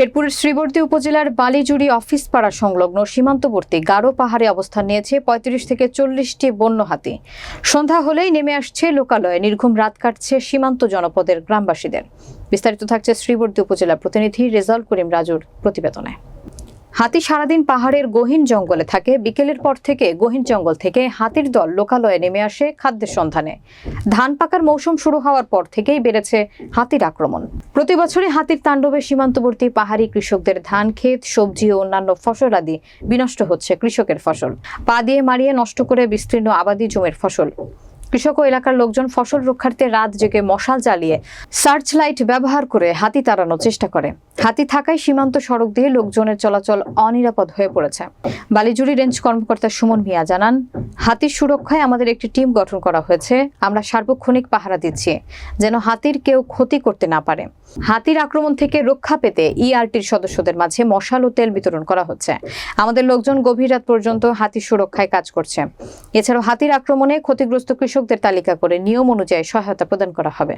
শেরপুরের শ্রীবর্দী উপজেলার বালিজুড়ি অফিস পাড়া সংলগ্ন সীমান্তবর্তী গারো পাহাড়ে অবস্থান নিয়েছে পঁয়ত্রিশ থেকে চল্লিশটি বন্য হাতি। সন্ধ্যা হলেই নেমে আসছে লোকালয়ে। নির্ঘুম রাত কাটছে সীমান্ত জনপদের গ্রামবাসীদের। বিস্তারিত থাকছে শ্রীবর্দী উপজেলা প্রতিনিধি রেজাউল করিম রাজুর প্রতিবেদনে। হাতি সারাদিন পাহাড়ের গহীন জঙ্গলে থাকে। বিকেলের পর থেকে গহীন জঙ্গল থেকে হাতির দল লোকালয়ে নেমে আসে খাদ্যের সন্ধানে। ধান পাকার মৌসুম শুরু হওয়ার পর থেকেই বেড়েছে হাতির আক্রমণ। প্রতি বছরই হাতির তাণ্ডবে সীমান্তবর্তী পাহাড়ি কৃষকদের ধান, ক্ষেত, সবজি ও অন্যান্য ফসল আদি বিনষ্ট হচ্ছে কৃষকের ফসল। পা দিয়ে মারিয়ে নষ্ট করে বিস্তীর্ণ আবাদি জমির ফসল। কৃষক ও এলাকার লোকজন ফসল রক্ষার্থে রাত জেগে মশাল জ্বালিয়ে সার্চ লাইট ব্যবহার করে হাতি তাড়ানোর চেষ্টা করে। হাতি থাকায় সীমান্ত সড়ক দিয়ে লোকজনের চলাচল অনিরাপদ হয়ে পড়েছে। বালিজুড়ি রেঞ্জ কর্মকর্তা সুমন মিয়া জানান, হাতির সুরক্ষায় আমাদের একটি টিম গঠন করা হয়েছে। আমরা সার্বক্ষণিক পাহারা দিচ্ছি, যেন হাতির কেউ ক্ষতি করতে না পারে। হাতির আক্রমণ থেকে রক্ষা পেতে ইআরটির সদস্যদের মাঝে মশাল ও তেল বিতরণ করা হচ্ছে। আমাদের লোকজন গভীর রাত পর্যন্ত হাতির সুরক্ষায় কাজ করছে। এছাড়াও হাতির আক্রমণে ক্ষতিগ্রস্ত কৃষকদের তালিকা করে নিয়ম অনুযায়ী সহায়তা প্রদান করা হবে।